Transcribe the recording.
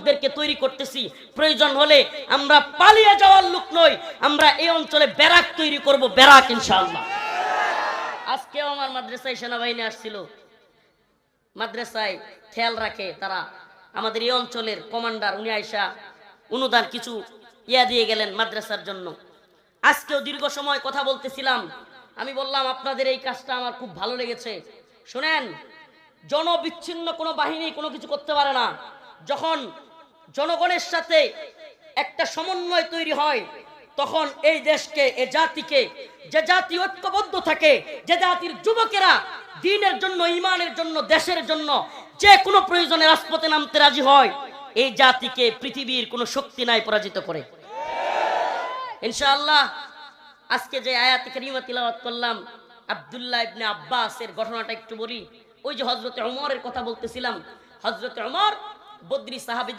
যুবকদেরকে তৈরি করতেছি। প্রয়োজন হলে আমরা পালিয়ে যাওয়ার লোক নই, আমরা এই অঞ্চলে ব্যারাক তৈরি করব, ব্যারাক ইনশাআল্লাহ। আজকেও আমার মাদ্রাসায় সেনাবাহিনী আসছিল। মাদ্রাসায় খেয়াল রাখে তারা, আমাদের এই অঞ্চলের কমান্ডার, উনি আইসা অনুদান কিছু ইয়া দিয়ে গেলেন মাদ্রাসার জন্য। আজকেও দীর্ঘ সময় কথা বলতেছিলাম। আমি বললাম, আপনাদের এই কাজটা আমার খুব ভালো লেগেছে। শুনেন, জনবিচ্ছিন্ন কোনো বাহিনী কোনো কিছু করতে পারে না। যখন জনগণের সাথে একটা সমন্বয় তৈরি হয়, তখন এই দেশকে এ জাতিকে, যে জাতি ঐক্যবদ্ধ থাকে, যে জাতির যুবকেরা দিনের জন্য, ইমানের জন্য, দেশের জন্য যে কোনো প্রয়োজনে রাজপথে নামতে রাজি হয়, এই জাতিকে পৃথিবীর কোনো শক্তি নাই পরাজিত করে। ইনশাআল্লাহ, আজকে যে আয়াত কারিমা তিলাওয়াত করলাম, আব্দুল্লাহ ইবনে আব্বাসের ঘটনাটা একটু বলি। ওই যে হজরতে ওমরের কথা বলতেছিলাম হজরতে ওমর বদ্রি সাহাবিদের